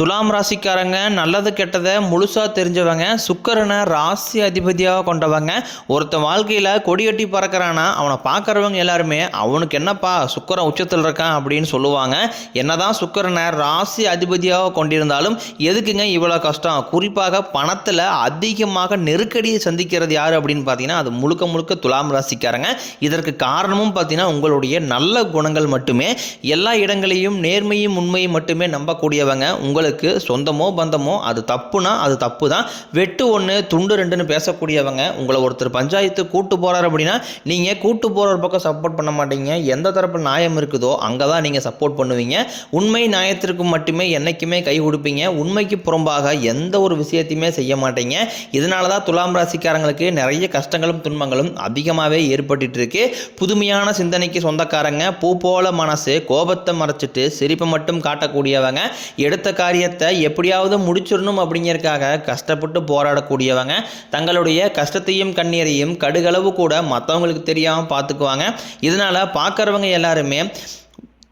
துலாம் ராசிக்காரங்க நல்லது கெட்டதை முழுசாக தெரிஞ்சவங்க சுக்கரனை ராசி அதிபதியாக கொண்டவங்க. ஒருத்தன் வாழ்க்கையில் கொடியட்டி பறக்கிறான்னா அவனை பார்க்குறவங்க எல்லாருமே அவனுக்கு என்னப்பா சுக்கரன் உச்சத்தில் இருக்கான் அப்படின்னு சொல்லுவாங்க. என்னதான் சுக்கரனை ராசி அதிபதியாக கொண்டிருந்தாலும் எதுக்குங்க இவ்வளோ கஷ்டம்? குறிப்பாக பணத்தில் அதிகமாக நெருக்கடியை சந்திக்கிறது யார் அப்படின்னு பார்த்தீங்கன்னா அது முழுக்க முழுக்க துலாம் ராசிக்காரங்க. இதற்கு காரணமும் பார்த்தீங்கன்னா உங்களுடைய நல்ல குணங்கள் மட்டுமே. எல்லா இடங்களையும் நேர்மையும் உண்மையும் மட்டுமே நம்பக்கூடியவங்க. உங்கள் உங்களுக்கு சொந்தமோ பந்தமோ அது தப்புனா அது தப்பு தான் வெட்டு ஒன்று துண்டு ரெண்டுன்னு பேசக்கூடியவங்க உங்களை ஒருத்தர் பஞ்சாயத்து கூட்டு போகிறார் அப்படின்னா நீங்கள் கூட்டு போகிற பக்கம் சப்போர்ட் பண்ண மாட்டீங்க. எந்த தரப்பு நியாயம் இருக்குதோ அங்கே தான் நீங்கள் சப்போர்ட் பண்ணுவீங்க. உண்மை நியாயத்திற்கு மட்டுமே என்றைக்குமே கை கொடுப்பீங்க. உண்மைக்கு புறம்பாக எந்த ஒரு விஷயத்தையுமே செய்ய மாட்டீங்க. இதனால தான் துலாம் ராசிக்காரங்களுக்கு நிறைய கஷ்டங்களும் துன்பங்களும் அதிகமாகவே ஏற்பட்டுட்டு இருக்கு புதுமையான சிந்தனைக்கு சொந்தக்காரங்க பூ போல மனசு கோபத்தை மறைச்சிட்டு சிரிப்பை மட்டும் காட்டக்கூடியவங்க எடுத்த காரியத்தை எப்படியாவது முடிச்சிடணும் அப்படிங்கிறதுக்காக கஷ்டப்பட்டு போராடக்கூடியவங்க தங்களுடைய கஷ்டத்தையும் கண்ணீரையும் கடுகளவு கூட மற்றவங்களுக்கு தெரியாமல் பார்த்துக்குவாங்க. இதனால் பார்க்குறவங்க எல்லாருமே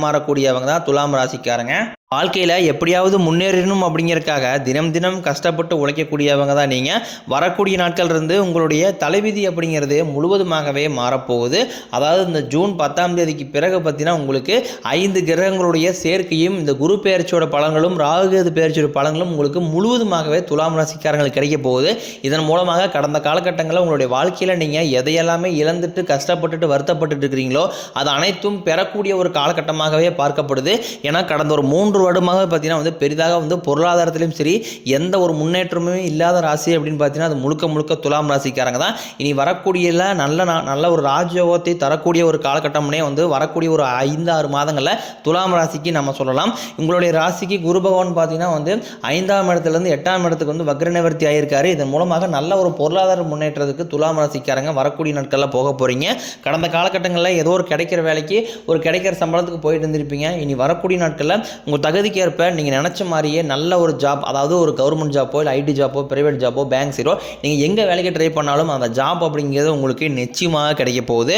ஏமாறக்கூடியவங்க தான் துலாம் ராசிக்காரங்க. வாழ்க்கையில் எப்படியாவது முன்னேறணும் அப்படிங்கிறதுக்காக தினம் தினம் கஷ்டப்பட்டு உழைக்கக்கூடியவங்க தான் நீங்கள் வரக்கூடிய நாட்கள் இருந்து உங்களுடைய தலைவிதி அப்படிங்கிறது முழுவதுமாகவே மாறப்போகுது. அதாவது இந்த ஜூன் பத்தாம் தேதிக்கு பிறகு பார்த்தீங்கன்னா உங்களுக்கு ஐந்து கிரகங்களுடைய சேர்க்கையும் இந்த குரு பெயர்ச்சியோட பலன்களும் ராகுகேது பெயர்ச்சியோட பலன்களும் உங்களுக்கு முழுவதுமாகவே துலாம் ராசிக்காரங்களுக்கு கிடைக்க போகுது. இதன் மூலமாக கடந்த காலகட்டங்களில் உங்களுடைய வாழ்க்கையில் நீங்கள் எதையெல்லாமே இழந்துட்டு கஷ்டப்பட்டுட்டு வருத்தப்பட்டு இருக்கிறீங்களோ அது அனைத்தும் பெறக்கூடிய ஒரு காலகட்டமாகவே பார்க்கப்படுது. ஏன்னா கடந்த ஒரு மூன்று வருடமாக பார்த்தீங்கன்னா வந்து பெரிதாக வந்து பொருளாதாரத்திலையும் சரி எந்த ஒரு முன்னேற்றமுமே இல்லாத ராசி அப்படின்னு பார்த்தீங்கன்னா அது முழுக்க முழுக்க துலாம் ராசிக்காரங்க தான். இனி வரக்கூடிய நல்ல நா- நல்ல ஒரு ராஜயோகத்தை தரக்கூடிய ஒரு காலகட்டம்னே வந்து வரக்கூடிய ஒரு ஐந்து ஆறு மாதங்களில் துலாம் ராசிக்கு நம்ம சொல்லலாம். உங்களுடைய ராசிக்கு குரு பகவான் பார்த்தீங்கன்னா வந்து ஐந்தாம் இடத்துலேருந்து எட்டாம் இடத்துக்கு வந்து வக்ர நிவர்த்தி ஆகியிருக்காரு இதன் மூலமாக நல்ல ஒரு பொருளாதார முன்னேற்றத்துக்கு துலாம் ராசிக்காரங்க வரக்கூடிய நாட்களில் போக போகிறீங்க கடந்த காலகட்டங்களில் ஏதோ ஒரு கிடைக்கிற வேலைக்கு ஒரு கிடைக்கிற சம்பளத்துக்கு போயிட்டு இருந்திருப்பீங்க. இனி வரக்கூடிய நாட்களில் உங்கள் தகுதிக்கேற்ப நீங்கள் நினச்ச மாதிரியே நல்ல ஒரு ஜாப் அதாவது ஒரு கவர்மெண்ட் ஜாப்போ இல்லை ஐடி ஜாப்போ பிரைவேட் ஜாப்போ பேங்க் சீரோ நீங்கள் எங்கே வேலைக்கு ட்ரை பண்ணாலும் அந்த ஜாப் அப்படிங்கிறது உங்களுக்கு நிச்சயமாக கிடைக்க போகுது.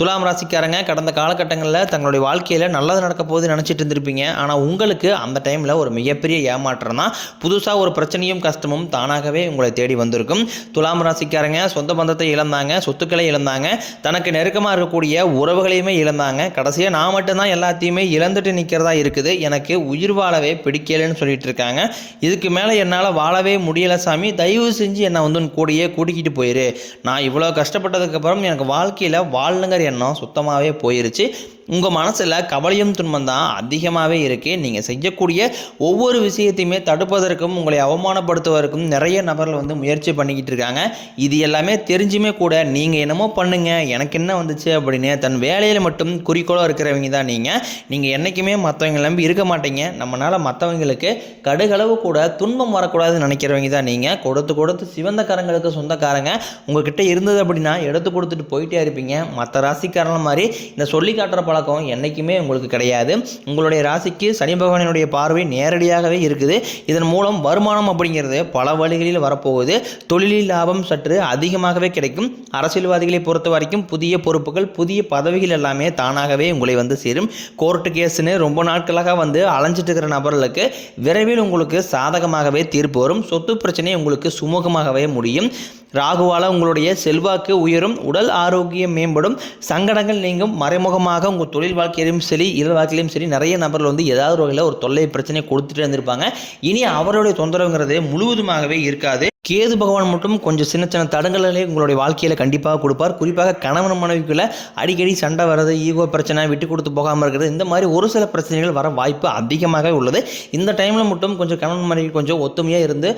துலாம் ராசிக்காரங்க கடந்த காலகட்டங்களில் தங்களுடைய வாழ்க்கையில் நல்லது நடக்க போகுது நினச்சிட்டு இருந்திருப்பீங்க. ஆனால் உங்களுக்கு அந்த டைமில் ஒரு மிகப்பெரிய ஏமாற்றம் தான். புதுசாக ஒரு பிரச்சனையும் கஷ்டமும் தானாகவே உங்களை தேடி வந்திருக்கும். துலாம் ராசிக்காரங்க சொந்த பந்தத்தை இழந்தாங்க சொத்துக்களை இழந்தாங்க தனக்கு நெருக்கமாக இருக்கக்கூடிய உறவுகளையுமே இழந்தாங்க. கடைசியாக நான் மட்டும்தான் எல்லாத்தையுமே இழந்துட்டு நிற்கிறதா இருக்குது. எனக்கு உயிர் வாழவே பிடிக்கலைன்னு சொல்லிட்டு இருக்காங்க. இதுக்கு மேலே என்னால் வாழவே முடியலை சாமி. தயவு செஞ்சு என்னை வந்து உன் கூடயே கூட்டிக்கிட்டு போயிரு. நான் இவ்வளோ கஷ்டப்பட்டதுக்கப்புறம் எனக்கு வாழ்க்கையில் வாழணுங்கிற எண்ணம் சுத்தமாகவே போயிருச்சு. உங்கள் மனசில் கவலையும் துன்பம் தான் அதிகமாகவே இருக்குது நீங்கள் செய்யக்கூடிய ஒவ்வொரு விஷயத்தையுமே தடுப்பதற்கும் உங்களை அவமானப்படுத்துவதற்கும் நிறைய நபர்கள் வந்து முயற்சி பண்ணிக்கிட்டு இருக்காங்க. இது எல்லாமே தெரிஞ்சுமே கூட நீங்கள் என்னமோ பண்ணுங்கள் எனக்கு என்ன வந்துச்சு அப்படின்னு தன் வேலையில் மட்டும் குறிக்கோளாக இருக்கிறவங்க தான் நீங்கள் நீங்கள் என்றைக்குமே மற்றவங்க நம்பி இருக்க மாட்டீங்க. நம்மளால் மற்றவங்களுக்கு கடுகளவு கூட துன்பம் வரக்கூடாதுன்னு நினைக்கிறவங்க தான் நீங்கள் கொடுத்து கொடுத்து சிவந்த கரங்களுக்கு சொந்தக்காரங்க. உங்ககிட்ட இருந்தது அப்படின்னா எடுத்து கொடுத்துட்டு போயிட்டே இருப்பீங்க. மற்ற ராசிக்காரன மாதிரி இந்த சொல்லி காட்டுற பல பழக்கம் என்றைக்குமே உங்களுக்கு கிடையாது. உங்களுடைய ராசிக்கு சனி பகவானினுடைய பார்வை நேரடியாகவே இருக்குது. இதன் மூலம் வருமானம் அப்படிங்கிறது பல வழிகளில் வரப்போகுது. தொழிலில் லாபம் சற்று அதிகமாகவே கிடைக்கும். அரசியல்வாதிகளை பொறுத்த வரைக்கும் புதிய பொறுப்புகள் புதிய பதவிகள் எல்லாமே தானாகவே உங்களை வந்து சேரும். கோர்ட்டு கேஸ்னு ரொம்ப நாட்களாக வந்து அலைஞ்சிட்டு இருக்கிற நபர்களுக்கு விரைவில் உங்களுக்கு சாதகமாகவே தீர்ப்பு வரும். சொத்து பிரச்சனை உங்களுக்கு சுமூகமாகவே முடியும். ராகுவால உங்களுடைய செல்வாக்கு உயரும் உடல் ஆரோக்கியம் மேம்படும் சங்கடங்கள் நீங்கும் மறைமுகமாக உங்கள் தொழில் வாழ்க்கையிலும் சரி இயல் வாழ்க்கையிலும் சரி நிறைய நபர்கள் வந்து ஏதாவது வகையில் ஒரு தொல்லை பிரச்சனை கொடுத்துட்டு இருந்திருப்பாங்க. இனி அவருடைய தொந்தரவுங்கிறது முழுவதுமாகவே இருக்காது. கேது பகவான் மட்டும் கொஞ்சம் சின்ன சின்ன தடங்கல்களே உங்களுடைய வாழ்க்கையில் கண்டிப்பாக கொடுப்பார். குறிப்பாக கணவன் மனைவிக்குள்ளே அடிக்கடி சண்டை வர்றது ஈகோ பிரச்சனை விட்டு கொடுத்து போகாமல் இருக்கிறது இந்த மாதிரி ஒரு சில பிரச்சனைகள் வர வாய்ப்பு அதிகமாக உள்ளது. இந்த டைமில் மட்டும் கொஞ்சம் கணவன் மனைவி கொஞ்சம் ஒத்துமையாக இருந்து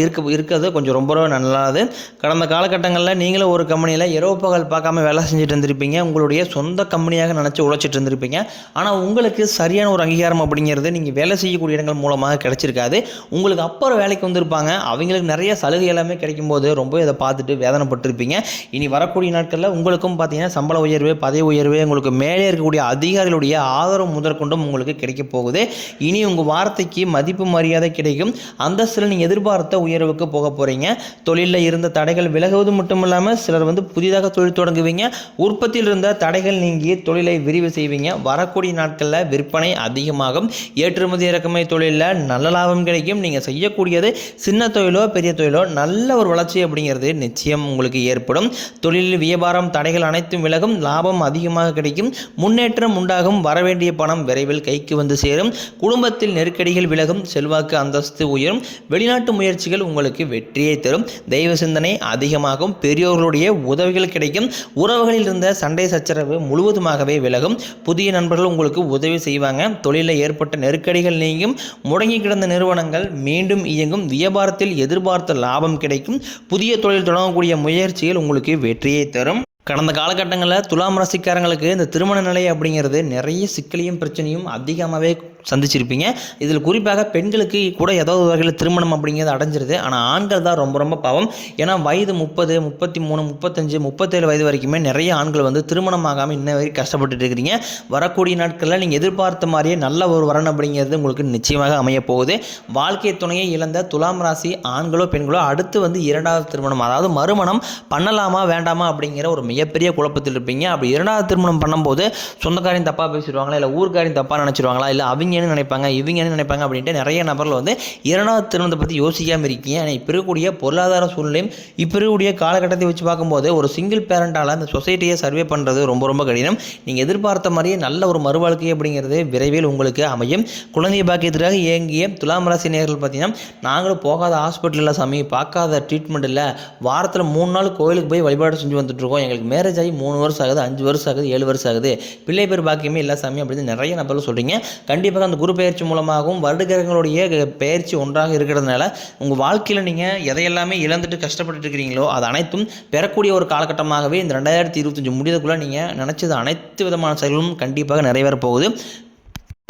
இருக்க இருக்கிறது கொஞ்சம் ரொம்ப ரொம்ப நல்லது. கடந்த காலகட்டங்களில் நீங்களும் ஒரு கம்பெனியில் இரவு பகல் பார்க்காம வேலை செஞ்சுட்டு இருந்திருப்பீங்க. உங்களுடைய சொந்த கம்பெனியாக நினச்சி உழைச்சிட்டு இருந்திருப்பீங்க. ஆனால் உங்களுக்கு சரியான ஒரு அங்கீகாரம் அப்படிங்கிறது நீங்கள் வேலை செய்யக்கூடிய இடங்கள் மூலமாக கிடைச்சிருக்காது. உங்களுக்கு அப்புறம் வேலைக்கு வந்திருப்பாங்க. அவங்களுக்கு நிறைய சலுகை எல்லாமே கிடைக்கும்போது ரொம்ப இதை பார்த்துட்டு வேதனைப்பட்டிருப்பீங்க. இனி வரக்கூடிய நாட்களில் உங்களுக்கும் பார்த்தீங்கன்னா சம்பள உயர்வு பதவி உயர்வு உங்களுக்கு மேலே இருக்கக்கூடிய அதிகாரிகளுடைய ஆதரவு முதற்கொண்டும் உங்களுக்கு கிடைக்க போகுது. இனி உங்கள் வார்த்தைக்கு மதிப்பு மரியாதை கிடைக்கும். அந்தஸ்தில் நீங்கள் எதிர்பார்த்த உயர்வுக்கு போக போகிறீங்க தொழிலில் இருந்த தடைகள் விலகுவது மட்டும் இல்லாமல் சிலர் வந்து புதிதாக தொழில் தொடங்குவீங்க. உற்பத்தியில் இருந்த தடைகள் நீங்கி தொழிலை விரிவு செய்வீங்க. வரக்கூடிய நாட்களில் விற்பனை அதிகமாகும். ஏற்றுமதி இறக்குமதி தொழிலில் நல்ல லாபம் கிடைக்கும். நீங்கள் செய்யக்கூடியது சின்ன தொழிலோ பெரிய தொழிலோ நல்ல ஒரு வளர்ச்சி அப்படிங்கிறது நிச்சயம் உங்களுக்கு ஏற்படும். தொழிலில் வியாபாரம் தடைகள் அனைத்தும் விலகும் லாபம் அதிகமாக கிடைக்கும். முன்னேற்றம் உண்டாகும். வரவேண்டிய பணம் விரைவில் கைக்கு வந்து சேரும். குடும்பத்தில் நெருக்கடிகள் விலகும். செல்வாக்கு அந்தஸ்து உயரும். வெளிநாட்டு முயற்சிகள் உங்களுக்கு வெற்றியை தரும். தெய்வ சிந்தனை அதிகமாகும். பெரியோர்களுடைய உதவிகள் கிடைக்கும். உறவுகளில் இருந்த சண்டை சச்சரவு முழுவதுமாகவே விலகும். புதிய நண்பர்கள் உங்களுக்கு உதவி செய்வாங்க. தொழிலில் ஏற்பட்ட நெருக்கடிகள் நீங்கும். முடங்கி கிடந்த நிறுவனங்கள் மீண்டும் இயங்கும். வியாபாரத்தில் எதிர்பார்த்த லாபம் கிடைக்கும். புதிய தொழில் தொடங்கக்கூடிய முயற்சிகள் உங்களுக்கு வெற்றியை தரும். கடந்த காலகட்டங்களில் துலாம் ராசிக்காரங்களுக்கு இந்த திருமண நிலை அப்படிங்கிறது நிறைய சிக்கலையும் பிரச்சனையும் அதிகமாகவே சந்திச்சிருப்பீங்க. இதில் குறிப்பாக பெண்களுக்கு கூட ஏதாவது ஒரு வகையில் திருமணம் அப்படிங்கிறது அடைஞ்சிருது. ஆனால் ஆண்கள் தான் ரொம்ப ரொம்ப பாவம். ஏன்னா வயது முப்பது முப்பத்தி மூணு முப்பத்தஞ்சு முப்பத்தேழு வயது வரைக்குமே நிறைய ஆண்கள் வந்து திருமணம் ஆகாமல் இன்ன வரைக்கும் கஷ்டப்பட்டுட்டு இருக்கிறீங்க. வரக்கூடிய நாட்களில் நீங்கள் எதிர்பார்த்த மாதிரியே நல்ல ஒரு வரன் அப்படிங்கிறது உங்களுக்கு நிச்சயமாக அமைய போகுது. வாழ்க்கை துணையை இழந்த துலாம் ராசி ஆண்களோ பெண்களோ அடுத்து வந்து இரண்டாவது திருமணம் அதாவது மறுமணம் பண்ணலாமா வேண்டாமா அப்படிங்கிற ஒரு மிகப்பெரிய குழப்பத்தில் இருப்பீங்க. அப்படி இரண்டாவது திருமணம் பண்ணும்போது சொந்தக்காரையும் தப்பாக பேசிடுவாங்களா? இல்லை ஊர்க்காரையும் தப்பாக நினச்சிடுவாங்களா இல்லை அவங்க என்ன நினைப்பாங்க? இவங்க என்ன நினைப்பாங்க? அப்படின்ட்டு நிறைய நபர்கள் வந்து இரண்டாவது திருமணத்தை பற்றி யோசிக்காமல் இருக்கீங்க. ஆனால் இப்போ இருக்கக்கூடிய பொருளாதார சூழ்நிலையும் இப்போ இருக்கக்கூடிய காலகட்டத்தை வச்சு பார்க்கும்போது ஒரு சிங்கிள் பேரண்டால் அந்த சொசைட்டியை சர்வே பண்ணுறது ரொம்ப ரொம்ப கடினம். நீங்கள் எதிர்பார்த்த மாதிரியே நல்ல ஒரு மறுவாழ்க்கை அப்படிங்கிறது விரைவில் உங்களுக்கு அமையும். குழந்தை பாக்கியத்திற்காக இயங்கிய துலாம் ராசி நேர்கள் பார்த்தீங்கன்னா நாங்களும் போகாத ஹாஸ்பிட்டலில் சாமி பார்க்காத ட்ரீட்மெண்ட் இல்லை. வாரத்தில் மூணு நாள் கோயிலுக்கு போய் வழிபாடு செஞ்சு வந்துட்டுருக்கோம் எங்களுக்கு மேரேஜ் ஆகி மூணு வருஷம் ஆகுது அஞ்சு வருஷம் ஆகுது ஏழு வருஷம் ஆகுது. பிள்ளை பேர் பாக்கியமே இல்லை சாமி அப்படின்னு நிறைய நபர்கள் சொல்கிறீங்க கண்டிப்பாக அந்த குரு பெயர்ச்சி மூலமாகவும் வருடகிரகங்களுடைய பெயர்ச்சி ஒன்றாக இருக்கிறதுனால உங்கள் வாழ்க்கையில் நீங்கள் எதையெல்லாமே இழந்துட்டு கஷ்டப்பட்டு இருக்கிறீங்களோ அது அனைத்தும் பெறக்கூடிய ஒரு காலகட்டமாகவே இந்த ரெண்டாயிரத்தி இருபத்தஞ்சி முடியதுக்குள்ளே நீங்கள் நினச்சது அனைத்து விதமான செயல்களும் கண்டிப்பாக நிறைவேறப் போகுது.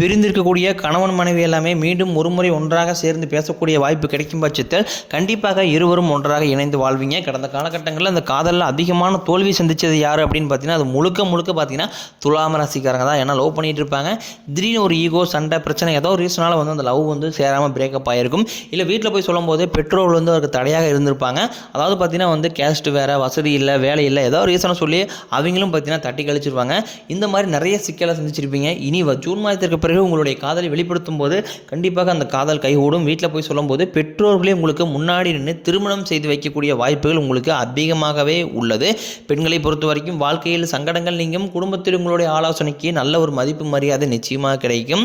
பிரிந்திருக்கக்கூடிய கணவன் மனைவி எல்லாமே மீண்டும் ஒருமுறை ஒன்றாக சேர்ந்து பேசக்கூடிய வாய்ப்பு கிடைக்கும் பட்சத்தில் கண்டிப்பாக இருவரும் ஒன்றாக இணைந்து வாழ்வீங்க. கடந்த காலகட்டங்களில் அந்த காதலில் அதிகமான தோல்வி சந்தித்தது யார் அப்படின்னு பார்த்தீங்கன்னா அது முழுக்க முழுக்க பார்த்தீங்கன்னா துலாம ராசிக்காரங்க தான். ஏன்னா லவ் பண்ணிட்டு இருப்பாங்க. திடீர்னு ஒரு ஈகோ சண்டை பிரச்சனை ஏதோ ஒரு ரீசனால் வந்து அந்த லவ் வந்து சேராமல் பிரேக்கப் ஆகிருக்கும் இல்லை வீட்டில் போய் சொல்லும்போது பெட்ரோல் வந்து அவருக்கு தடையாக இருந்திருப்பாங்க. அதாவது பார்த்தீங்கன்னா வந்து கேஸ்ட் வேறு வசதி இல்லை வேலை இல்லை ஏதோ ஒரு ரீசனை சொல்லி அவங்களும் பார்த்தீங்கன்னா தட்டி கழிச்சிருவாங்க. இந்த மாதிரி நிறைய சிக்கலை சந்திச்சிருப்பீங்க. இனி வ- ஜூன் மாதத்திற்கு பிறகு உங்களுடைய காதலை வெளிப்படுத்தும் போது கண்டிப்பாக அந்த காதல் கைகூடும். வீட்டில் போய் சொல்லும்போது பெற்றோர்களே உங்களுக்கு முன்னாடி நின்று திருமணம் செய்து வைக்கக்கூடிய வாய்ப்புகள் உங்களுக்கு அதிகமாகவே உள்ளது. பெண்களை பொறுத்த வரைக்கும் வாழ்க்கையில் சங்கடங்கள் நீங்கும். குடும்பத்தில் உங்களுடைய ஆலோசனைக்கு நல்ல ஒரு மதிப்பு மரியாதை நிச்சயமாக கிடைக்கும்.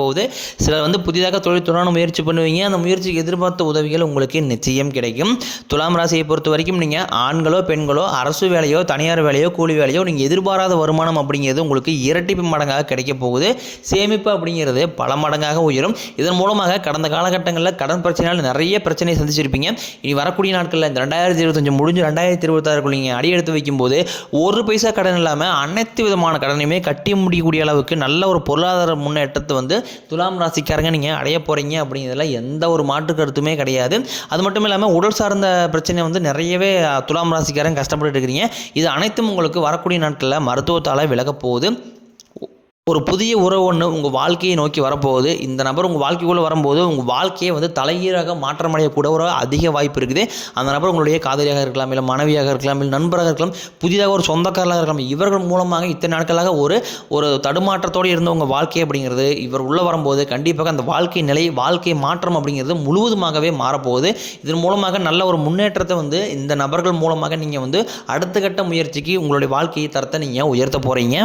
போகுது. சிலர் வந்து புதிதாக தொழில் தொடர முயற்சி பண்ணுவீங்க. அந்த முயற்சிக்கு எதிர்பார்த்த உதவிகள் உங்களுக்கு நிச்சயம் கிடைக்கும். துலாம் ராசியை பொறுத்த வரைக்கும் நீங்கள் ஆண்களோ பெண்களோ அரசு வேலையோ தனியார் வேலையோ கூலி வேலையோ நீங்கள் எதிர்பாராத வருமானம் அப்படிங்கிறது உங்களுக்கு இரட்டிப்பு மடங்காக கிடைக்க போகுது. சேமிப்பு அப்படிங்கிறது பல மடங்காக உயரும். இதன் மூலமாக கடந்த காலகட்டங்களில் கடன் பிரச்சனையால் நிறைய பிரச்சனையை சந்திச்சிருப்பீங்க. இனி வரக்கூடிய நாட்களில் இந்த ரெண்டாயிரத்தி இருபத்தஞ்சு முடிஞ்சு ரெண்டாயிரத்தி இருபத்தாறுக்குள்ள நீங்கள் அடி எடுத்து வைக்கும்போது ஒரு பைசா கடன் இல்லாமல் அனைத்து விதமான கடனையுமே கட்டி முடியக்கூடிய அளவுக்கு நல்ல ஒரு பொருளாதார முன்னேற்றத்தை வந்து துலாம் ராசிக்காரங்க நீங்கள் அடைய போகிறீங்க அப்படிங்கிறதுல எந்த ஒரு மாற்று கருத்துமே கிடையாது. அது மட்டும் இல்லாமல் உடல் சார்ந்த பிரச்சனை வந்து நிறையவே துலாம் ராசிக்காரங்க கஷ்டப்பட்டு இருக்கிறீங்க இது அனைத்தும் உங்களுக்கு வரக்கூடிய நாட்களில் மருத்துவத்தால் விலகப் போகுது. ஒரு புதிய உறவு ஒன்று உங்கள் வாழ்க்கையை நோக்கி வரப்போகுது. இந்த நபர் உங்கள் வாழ்க்கைக்குள்ளே வரும்போது உங்கள் வாழ்க்கையை வந்து தலைகீழாக மாற்றமடையக்கூட ஒரு அதிக வாய்ப்பு இருக்குது. அந்த நபர் உங்களுடைய காதலியாக இருக்கலாம் இல்லை மனைவியாக இருக்கலாம் இல்லை நண்பராக இருக்கலாம் புதிதாக ஒரு சொந்தக்காரராக இருக்கலாம். இவர்கள் மூலமாக இத்தனை நாட்களாக ஒரு ஒரு தடுமாற்றத்தோடு இருந்த உங்கள் வாழ்க்கை அப்படிங்கிறது இவர் உள்ளே வரும்போது கண்டிப்பாக அந்த வாழ்க்கை நிலை வாழ்க்கை மாற்றம் அப்படிங்கிறது முழுவதுமாகவே மாறப்போகுது. இதன் மூலமாக நல்ல ஒரு முன்னேற்றத்தை வந்து இந்த நபர்கள் மூலமாக நீங்கள் வந்து அடுத்த கட்ட முயற்சிக்கு உங்களுடைய வாழ்க்கையை தரத்தை நீங்கள் உயர்த்த போகிறீங்க